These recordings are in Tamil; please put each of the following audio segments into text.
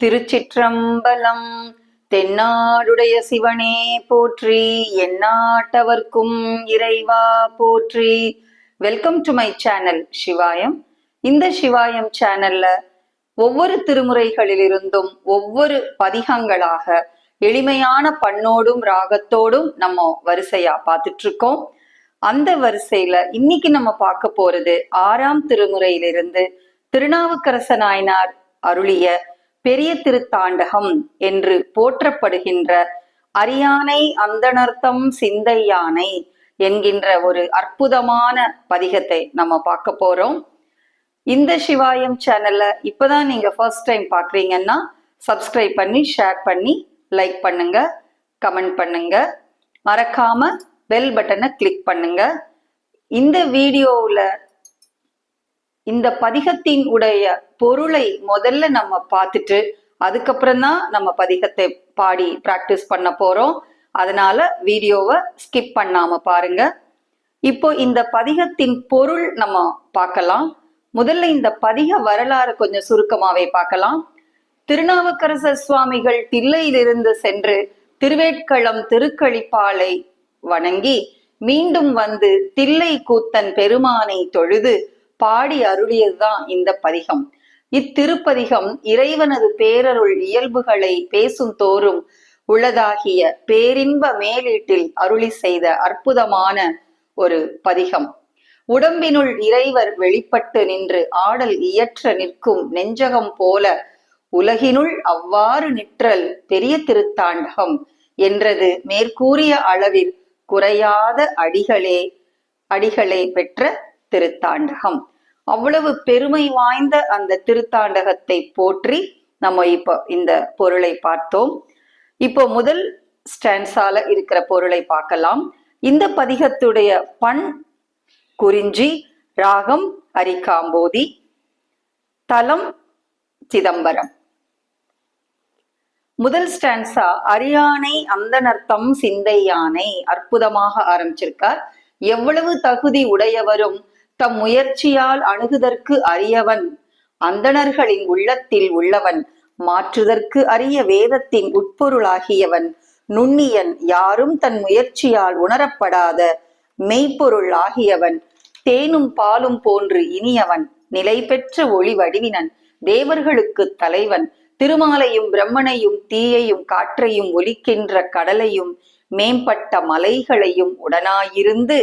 திருச்சிற்றம்பலம் தென்னாடுடைய சிவனே போற்றி எந்நாட்டவர்க்கும் இறைவா போற்றி. Welcome to my channel Sivayam இந்த சிவாயம் சேனல்ல ஒவ்வொரு திருமுறைகளிலிருந்தும் ஒவ்வொரு பதிகங்களாக எளிமையான பண்ணோடும் ராகத்தோடும் நம்ம வரிசையா பார்த்துட்டு இருக்கோம் அந்த வரிசையில இன்னைக்கு நம்ம பார்க்க போறது ஆறாம் திருமுறையிலிருந்து திருநாவுக்கரச நாயனார் அருளிய பெரிய திருத்தாண்டகம் என்று போற்றப்படுகின்ற அரியானை அந்தனர்த்தம் சிந்தையானை என்கின்ற ஒரு அற்புதமான பதிகத்தை நம்ம பார்க்க போறோம். இந்த சிவாயம் சேனல்ல இப்பதான் நீங்க ஃபர்ஸ்ட் டைம் பாக்குறீங்கன்னா சப்ஸ்கிரைப் பண்ணி ஷேர் பண்ணி லைக் பண்ணுங்க கமெண்ட் பண்ணுங்க. மறக்காம பெல் பட்டனை கிளிக் பண்ணுங்க. இந்த வீடியோவில் இந்த பதிகத்தின் உடைய பொருளை முதல்ல நம்ம பார்த்துட்டு அதுக்கப்புறம் தான் நம்ம பதிகத்தை பாடி பிராக்டிஸ் பண்ண போறோம். அதனால வீடியோவை ஸ்கிப் பண்ணாம பாருங்க. இப்போ இந்த பதிகத்தின் பொருள் நம்ம பார்க்கலாம். முதல்ல இந்த பதிக வரலாறு கொஞ்சம் சுருக்கமாவே பார்க்கலாம். திருநாவுக்கரசர் சுவாமிகள் தில்லையிலிருந்து சென்று திருவேட்களம் திருக்களிப்பாலை வணங்கி மீண்டும் வந்து தில்லை கூத்தன் பெருமானை தொழுது பாடி அருளியதுதான் இந்த பதிகம். இத்திருப்பதிகம் இறைவனது பேரருள் இயல்புகளை பேசும் தோறும் உள்ளதாகிய பேரின்ப மேலீட்டில் அருளி செய்த அற்புதமான ஒரு பதிகம். உடம்பினுள் இறைவர் வெளிப்பட்டு நின்று ஆடல் இயற்ற நிற்கும் நெஞ்சகம் போல உலகினுள் அவ்வாறு நிற்றல் பெரிய திருத்தாண்டகம் என்றது மேற்கூறிய அளவில் குறையாத அடிகளே அடிகளை பெற்ற திருத்தாண்டகம். அவ்வளவு பெருமை வாய்ந்த அந்த திருத்தாண்டகத்தை போற்றி நம்ம இப்போ இந்த பொருளை பார்த்தோம். இப்போ முதல் ஸ்டான்ஸால இருக்கிற பொருளை பார்க்கலாம். இந்த பதிகத்துடைய பண் குறிஞ்சி ராகம் அரிக்காம்போதி தலம் சிதம்பரம். முதல் ஸ்டான்ஸா அரியானை அந்தனர்த்தம் சிந்தையானை அற்புதமாக ஆரம்பிச்சிருக்கார். எவ்வளவு தகுதி உடையவரும் தம் முயற்சியால் அணுகுதற்கு அரியவன் அந்தணர்களின் உள்ளத்தில் உள்ளவன் மாற்றுதற்கு அரிய வேதத்தின் உட்பொருளாகியவன். நுண்ணியன் யாரும் தன் முயற்சியால் உணரப்படாத மெய்ப்பொருள் ஆகியவன். தேனும் பாலும் போன்று இனியவன் நிலை பெற்ற ஒளி வடிவினன். தேவர்களுக்கு தலைவன் திருமாலையும் பிரம்மனையும் தீயையும் காற்றையும் ஒலிக்கின்ற கடலையும் மேம்பட்ட மலைகளையும் உடனாயிருந்து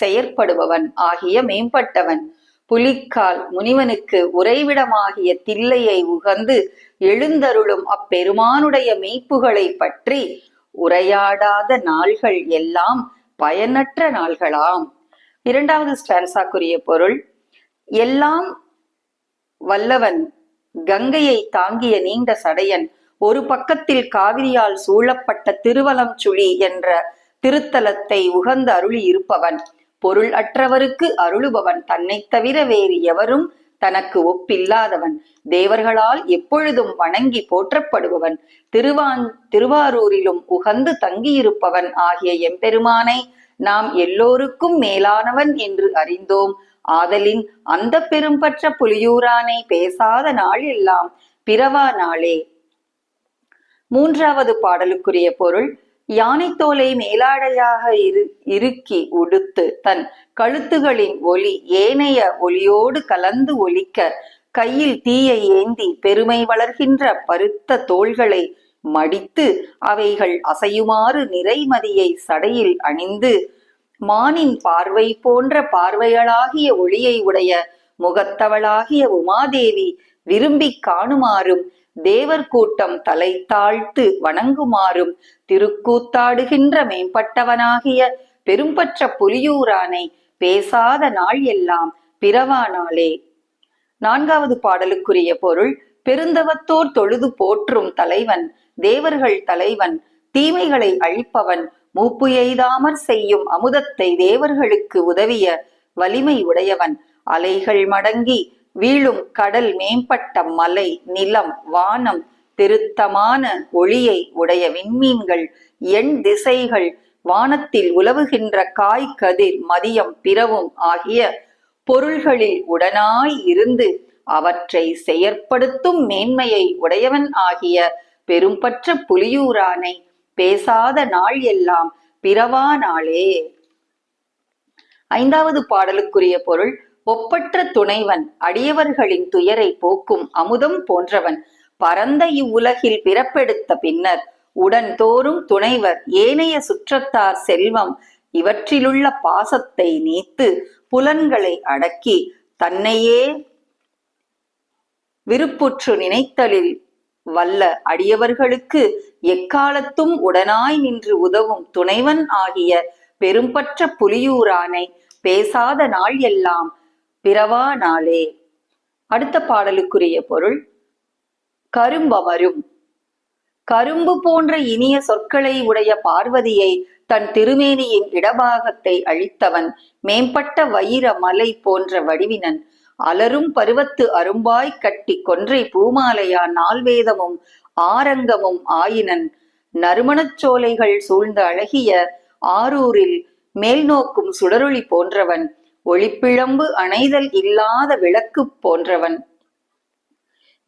செயற்படுபவன் ஆகிய மேம்பட்டவன். புலிக்கால் முனிவனுக்கு உறைவிடமாகிய தில்லையை உகந்து எழுந்தருளும் அப்பெருமானுடைய மெய்ப்புகளை பற்றி உரையாடாத நாள்கள் எல்லாம் பயனற்ற நாள்களாம். இரண்டாவது ஸ்டான்சாக்குரிய பொருள் எல்லாம் வல்லவன் கங்கையை தாங்கிய நீண்ட சடையன் ஒரு பக்கத்தில் காவிரியால் சூழப்பட்ட திருவலம் சுழி என்ற திருத்தலத்தை உகந்து அருளி இருப்பவன் பொருள் அற்றவருக்கு அருளுபவன் தன்னை தவிர வேறு எவரும் தனக்கு ஒப்பில்லாதவன். தேவர்களால் எப்பொழுதும் வணங்கி போற்றப்படுபவன். திருவான் திருவாரூரிலும் உகந்து தங்கியிருப்பவன் ஆகிய எம்பெருமானை நாம் எல்லோருக்கும் மேலானவன் என்று அறிந்தோம். ஆதலின் அந்த பெரும்பற்ற புலியூரானை பேசாத நாள் எல்லாம் பிறவா நாளே. மூன்றாவது பாடலுக்குரிய பொருள் யானை தோலை மேலாடையாக இரு இறுக்கி உடுத்து தன் கழுத்துகளின் ஒலி ஏனைய ஒலியோடு கலந்து ஒலிக்க கையில் தீயை ஏந்தி பெருமை வளர்கின்ற பருத்த தோள்களை மடித்து அவைகள் அசையுமாறு நிறைமதியை சடையில் அணிந்து மானின் பார்வை போன்ற பார்வைகளாகிய ஒளியை உடைய முகத்தவளாகிய உமாதேவி விரும்பி காணுமாறும் தேவர் கூட்டம் தலை தாழ்த்து வணங்குமாறும் திருக்கூத்தாடுகின்ற மேம்பட்டவனாகிய பெரும்பற்ற புலியூரானை பேசாத நாள் எல்லாம் பிறவா நாளே நான்காவது பாடலுக்குரிய பொருள் பெருந்தவத்தோர் தொழுது போற்றும் தலைவன் தேவர்கள் தலைவன் தீமைகளை அழிப்பவன் மூப்பு எய்தாமற் செய்யும் அமுதத்தை தேவர்களுக்கு உதவிய வலிமை உடையவன் அலைகள் மடங்கி வீழும் கடல் மேம்பட்ட மலை நிலம் வானம் திருத்தமான ஒளியை உடைய விண்மீன்கள் எண் திசைகள் வானத்தில் உலவுகின்ற காய் கதிர் மதியம் பிறவும் ஆகிய பொருள்களில் உடனாய் இருந்து அவற்றை செயற்படுத்தும் மேன்மையை உடையவன் ஆகிய பெரும்பற்ற புலியூரானை பேசாத நாள் எல்லாம் பிறவா நாளே. ஐந்தாவது பாடலுக்குரிய பொருள் ஒப்பற்ற துணைவன் அடியவர்களின் துயரை போக்கும் அமுதம் போன்றவன் பரந்த இவ்வுலகில் பிறப்பெடுத்த பின்னர் உடன் தோறும் துணைவர் ஏனைய சுற்றத்தார் செல்வம் இவற்றிலுள்ள பாசத்தை நீத்து புலன்களை அடக்கி தன்னையே விருப்புற்று நினைத்தலில் வல்ல அடியவர்களுக்கு எக்காலத்தும் உடனாய் நின்று உதவும் துணைவன் ஆகிய பெரும்பற்ற புலியூரானை பேசாத நாள் எல்லாம் பிறவா நாளே. அடுத்த பாடலுக்குரிய பொருள் கரும்பமரும் கரும்பு போன்ற இனிய சொற்களை உடைய பார்வதியை தன் திருமேனியின் இடபாகத்தை அழித்தவன் மேம்பட்ட வைர மலை போன்ற வடிவினன். அலரும் பருவத்து அரும்பாய் கட்டி கொன்றை பூமாலையா நால்வேதமும் ஆரங்கமும் ஆயினன். நறுமணச் சோலைகள் சூழ்ந்த அழகிய ஆரூரில் மேல் நோக்கும் சுடரொளி போன்றவன். ஒளிப்பிழம்பு அணைதல் இல்லாத விளக்கு போன்றவன்.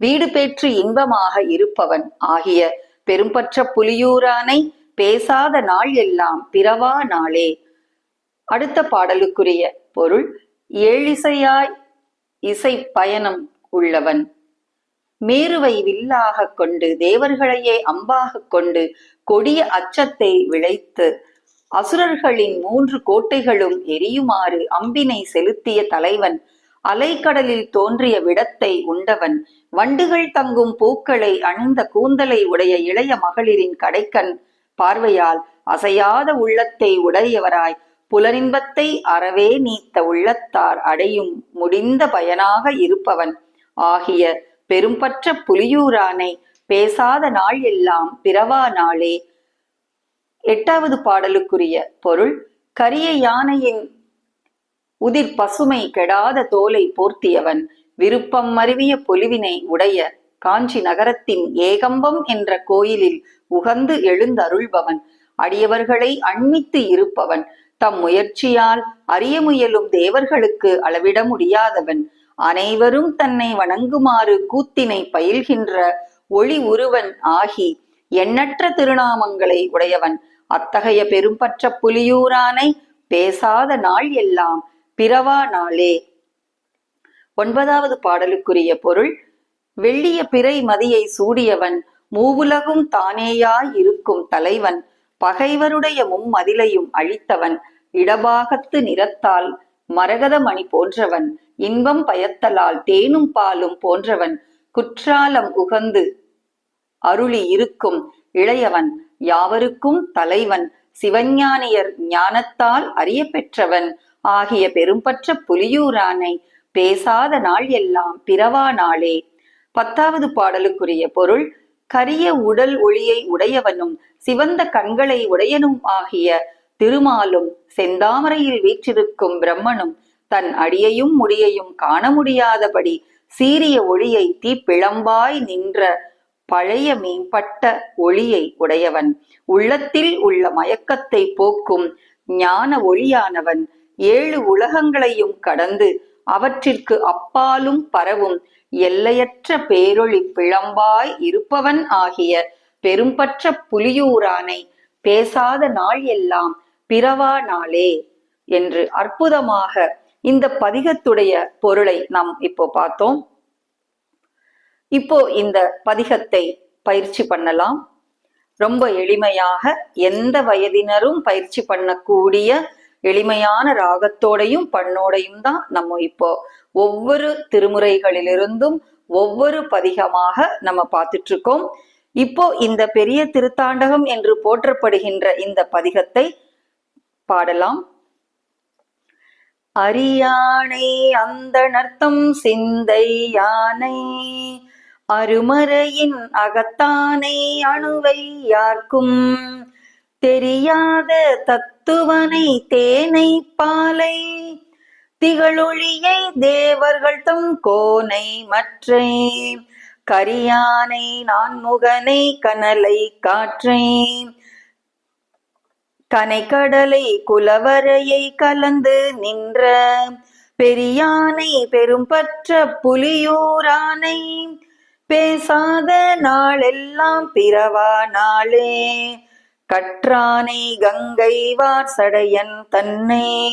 வீடு பெற்று இன்பமாக இருப்பவன் ஆகிய பெரும்பற்ற புலியூரானை பேசாத நாள் எல்லாம் பிறவா நாளே. அடுத்த பாடலுக்குரிய பொருள் ஏழிசையாய் இசை பயணம் உள்ளவன். மேருவை வில்லாக கொண்டு தேவர்களையே அம்பாக கொண்டு கொடிய அச்சத்தை விளைத்து அசுரர்களின் மூன்று கோட்டைகளும் எரியுமாறு அம்பினை செலுத்திய தலைவன் அலைக்கடலில் தோன்றிய விடத்தை உண்டவன். வண்டுகள் தங்கும் பூக்களை அணிந்த கூந்தலை உடைய இளைய மகளிரின் கடைக்கண் பார்வையால் அசையாத உள்ளத்தை உடையவராய் புலனின்பத்தை அறவே நீத்த உள்ளத்தார் அடையும் முடிந்த பயனாக இருப்பவன். ஆகிய பெரும்பற்ற புலியூரானை பேசாத நாள் எல்லாம் பிறவா நாளே எட்டாவது பாடலுக்குரிய பொருள் கரிய யானையின் உதிர் பசுமை கெடாத தோலை போர்த்தியவன் விருப்பம் மருவிய பொலிவினை உடைய காஞ்சி நகரத்தின் ஏகம்பம் என்ற கோயிலில் உகந்து எழுந்தருள்பவன் அடியவர்களை அண்மித்து இருப்பவன் தம் முயற்சியால் அறிய முயலும் தேவர்களுக்கு அளவிட முடியாதவன் அனைவரும் தன்னை வணங்குமாறு கூத்தினை பயில்கின்ற ஒளி உருவன் ஆகி எண்ணற்ற திருநாமங்களை உடையவன் அத்தகைய பெரும்பற்ற புலியூரானை பேசாத நாள் எல்லாம் பிறவா நாளே. ஒன்பதாவது பாடலுக்குரிய பொருள் வெள்ளிய பிறை மதியை சூடியவன் மூவுலகும் தானேயாய் இருக்கும் தலைவன். பகைவருடைய மும்மதிலையும் அழித்தவன் இடபாகத்து நிறத்தால் மரகதமணி போன்றவன். இன்பம் பயத்தலால் தேனும் பாலும் போன்றவன். குற்றாலம் உகந்து அருளி இருக்கும் இளையவன் யாவருக்கும் தலைவன் சிவஞானியர் ஞானத்தால் அறிய பெற்றவன் ஆகிய பெரும்பற்ற புலியூரானை பேசாத நாள் எல்லாம் பிறவா நாளே. பத்தாவது பாடலுக்குரிய பொருள் கரிய உடல் ஒளியை உடையவனும் சிவந்த கண்களை உடையனும் ஆகிய திருமாலும் செந்தாமரையில் வீற்றிருக்கும் பிரம்மனும் தன் அடியையும் முடியையும் காண முடியாதபடி சீரிய ஒளியை தீப்பிழம்பாய் நின்ற பழைய மேம்பட்ட ஒளியை உடையவன். உள்ளத்தில் உள்ள மயக்கத்தை போக்கும் ஞான ஒளியானவன். ஏழு உலகங்களையும் கடந்து அவற்றிற்கு அப்பாலும் பரவும் எல்லையற்ற பேரொளி பிழம்பாய் இருப்பவன் ஆகிய பெரும்பற்ற புலியூரானை பேசாத நாள் எல்லாம் பிறவா நாளே என்று அற்புதமாக இந்த பதிகத்துடைய பொருளை நாம் இப்போ பார்த்தோம். இப்போ இந்த பதிகத்தை பயிற்சி பண்ணலாம். ரொம்ப எளிமையாக எந்த வயதினரும் பயிற்சி பண்ணக்கூடிய எளிமையான ராகத்தோடையும் பண்ணோடையும் தான் நம்ம இப்போ ஒவ்வொரு திருமுறைகளிலிருந்தும் ஒவ்வொரு பதிகமாக நம்ம பார்த்துட்டு இருக்கோம் இப்போ இந்த பெரிய திருத்தாண்டகம் என்று போற்றப்படுகின்ற இந்த பதிகத்தை பாடலாம். அரியானை அந்த நர்த்தம் சிந்தை யானை அருமறையின் அகத்தானை அணுவை யார்க்கும்? தெரியாத தத்துவனை தேனை பாலை திகழொளியை தேவர்கள் தம் கோனை மற்றை கரியானை நான் முகனை கனலை காற்றை கனைக்கடலை குலவரையை கலந்து நின்ற பெரியானை பெரும்பற்ற புலியூரானை பேசாத நாளெல்லாம் பிறவா நாளே. கற்றானை கங்கை வார்சடையன் தன்னை.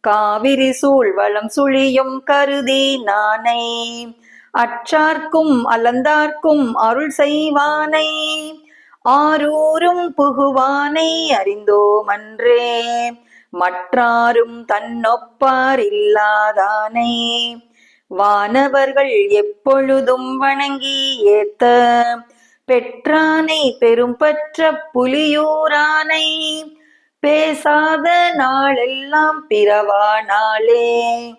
காவிரி சூழ் வளம் சுழியும் கருதி நானை. அற்றார்க்கும் அலந்தார்க்கும் அருள் செய்வானை. ஆரூரும் புகுவானை அறிந்தோமன்றே. மற்றாரும் தன்னொப்பார் இல்லாதானே. வானவர்கள் எப்பொழுதும் வணங்கி ஏத்த பெற்றானை பெரும்பற்ற புலியூரானை. பேசாத நாளெல்லாம் பிறவா நாளே.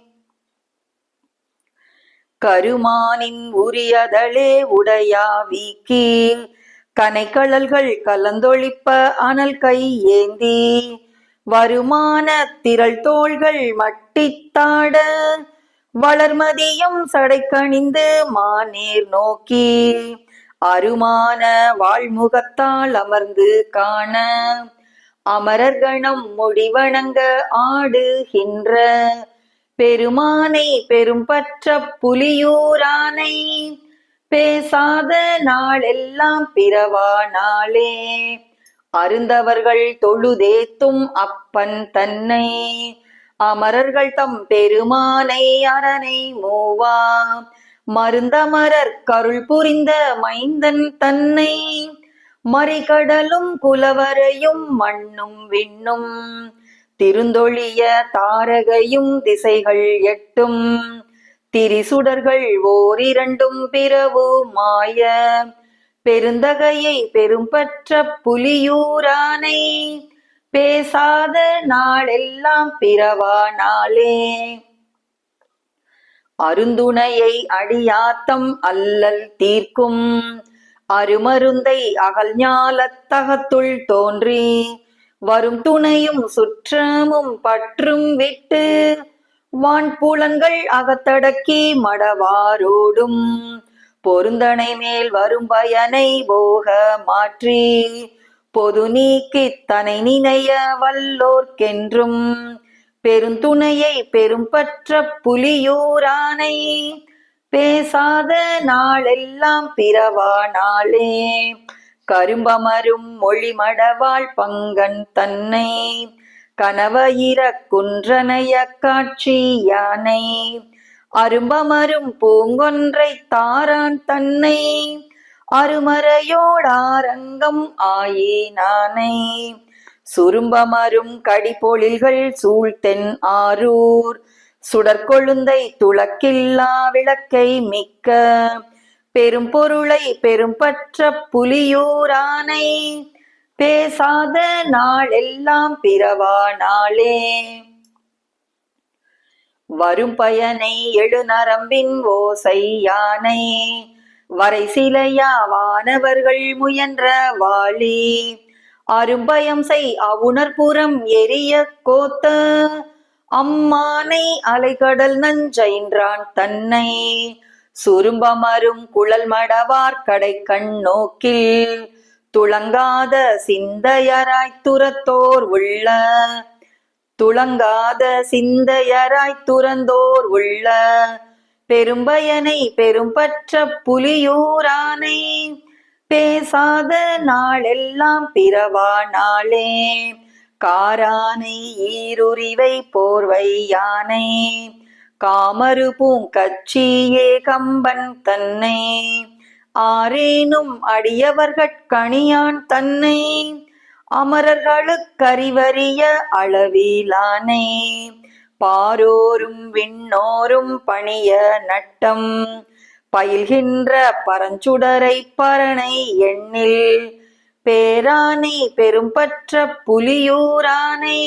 கருமானின் உரியதளே உடையா வீக்கி. கனைக்கழல்கள் கலந்தொழிப்ப அனல் கை ஏந்தி. வருமான திரள் தோள்கள் மட்டித்தாட. வளர்மதியும் சடைக்கணிந்து மானேர் நோக்கி அருமான வாழ்முகத்தால் அமர்ந்து காண. அமரர்கணம் முடிவணங்க ஆடுகின்ற பெருமானை பெரும்பற்ற புலியூரானை பேசாத நாளெல்லாம் பிறவா நாளே. அருந்தவர்கள் தொழுதேத்தும் அப்பன் தன்னை அமரர்கள் தம் பெருமானை அரணை மூவா. மருந்தமரர் கருள் புரிந்த மைந்தன் தன்னை. மறிகடலும் குலவரையும் மண்ணும் விண்ணும். திருந்தொழிய தாரகையும் திசைகள் எட்டும். திரிசுடர்கள் ஓரிரண்டும் பிறவு மாய. பெருந்தகையை பெரும்பற்ற புலியூரானை. பேசாத நாளெல்லாம் பிறவா நாளே. அருந்துணையை அடியாத்தம் அல்லல் தீர்க்கும். அருமருந்தை அகல் ஞாலத்தகத்துள் தோன்றி. வரும் துணையும் சுற்றமும் பற்றும் விட்டு வான்புலன்கள் அகத்தடக்கி மடவாரோடும். பொருந்தனை மேல் வரும் பயனை போக மாற்றி. பொது நீக்கி தனை நினைய வல்லோர்க்கென்றும் பெருந்துணையை பெரும்பற்ற புலியூரானை பேசாத நாளெல்லாம் பிறவா நாளே. கரும்பமரும் மொழிமடவாள் பங்கன் தன்னை கனவயிர குன்றனைய காட்சி யானை. அரும்பமரும் பூங்கொன்றை தாரான் தன்னை அருமறையோடாரங்கம் நானை. சுரும்பமரும் கடிபொழில்கள் சூழ்த்தென் ஆரூர். சுடற்கொழுந்தை துளக்கில்லா விளக்கை மிக்க பெரும் பொருளை பெரும்பற்ற புலியூரானை பேசாத நாளெல்லாம் பிறவா நாளே. வரும் பயனை எழுநரம்பின் ஓசை யானை. வரை சிலையா வானவர்கள் முயன்ற வாளி. அரும்பயம் செய் அவுணர்புறம் எரிய கோத்த. அம்மானை அலைகடல் நஞ்சைன்றான் தன்னை. சுரும்பமரும் குழல் மடவார் கடை கண் நோக்கில். துளங்காத சிந்தையராய் துரத்தோர் உள்ள. துளங்காத சிந்தையராய் துறந்தோர் உள்ள. பெரும்பயனை பெரும்பற்ற புலியூரானை பேசாத நாளெல்லாம் பிறவா நாளே. காரானை ஈருரிவை போர்வை யானை காமரு பூங்கச்சியே கம்பன் தன்னை ஆரேனும் அடியவர்கட்கணியான் தன்னை அமரர்களுக்கறிவறிய அளவிலானை. பாரோரும் விண்ணோரும் பணிய நட்டம் பயில்கின்ற பரஞ்சுடரை பரணை எண்ணில் பேரானை பெரும்பற்ற புலியூரானை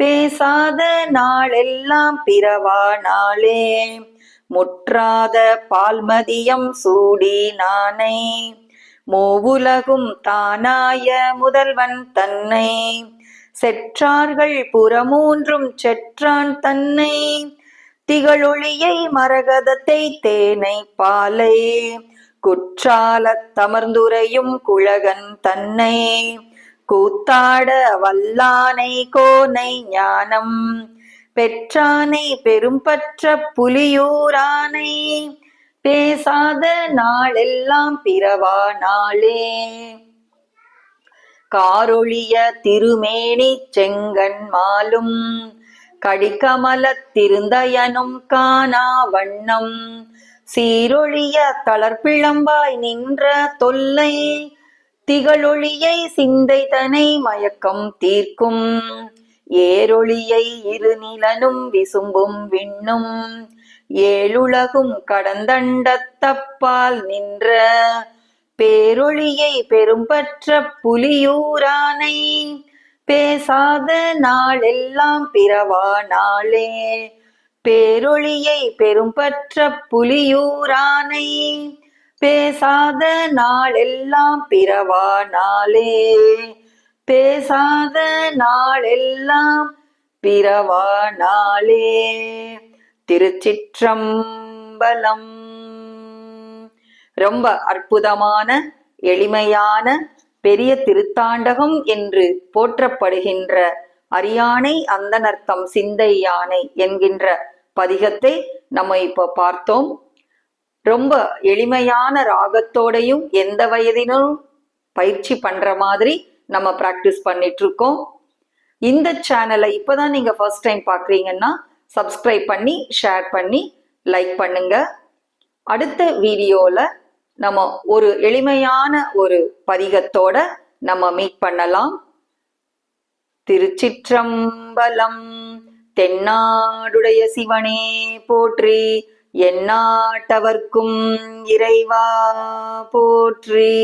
பேசாத நாளெல்லாம் பிறவா நாளே முற்றாத பால்மதியம் சூடி நானை மூவுலகும் தானாய முதல்வன் தன்னை செற்றார்கள் புறமூன்றும் செற்றான் தன்னை. திகழொளியை மரகதத்தை தேனை பாலை. குற்றாலத் தமர்ந்துரையும் குழகன் தன்னை. கூத்தாட வல்லானை கோனை ஞானம். பெற்றானை பெரும்பற்ற புலியூரானை. பேசாத நாளெல்லாம் பிறவா நாளே. காரொழிய திருமேனி செங்கன்மாலும் மாலும் திருந்தயனும் காணா வண்ணம். சீரொழிய தளர்பிழம்பாய் நின்ற தொல்லை திகழொளியை சிந்தை தனை மயக்கம் தீர்க்கும். ஏரொளியை இருநிலனும் விசும்பும் விண்ணும் ஏழுலகும் கடந்தண்டத்தப்பால் நின்ற பேரொழியை பெரும்பற்ற புலியூரானை பேசாத நாளெல்லாம் பிறவா நாளே. பேரொழியை பெரும்பற்ற புலியூரானை பேசாத நாளெல்லாம் பிறவா நாளே. பேசாத நாளெல்லாம் பிறவா நாளே. திருச்சிற்றம்பலம் ரொம்ப அற்புதமான எளிமையான பெரிய திருத்தாண்டகம் என்று போற்றப்படுகின்ற அரியானை அந்தனர்த்தம் சிந்தை யானை என்கின்ற பதிகத்தை நம்ம இப்ப பார்த்தோம். ரொம்ப எளிமையான ராகத்தோடையும் எந்த வயதினும் பயிற்சி பண்ற மாதிரி நம்ம பிராக்டிஸ் பண்ணிட்டு இருக்கோம் இந்த சேனலை இப்பதான் நீங்க ஃபர்ஸ்ட் டைம் பாக்குறீங்கன்னா சப்ஸ்கிரைப் பண்ணி ஷேர் பண்ணி லைக் பண்ணுங்க. அடுத்த வீடியோல நம்ம ஒரு எளிமையான ஒரு பதிகத்தோட நம்ம மீட் பண்ணலாம். திருச்சிற்றம்பலம் தென்னாடுடைய சிவனே போற்றி எந்நாட்டவர்க்கும் இறைவா போற்றி.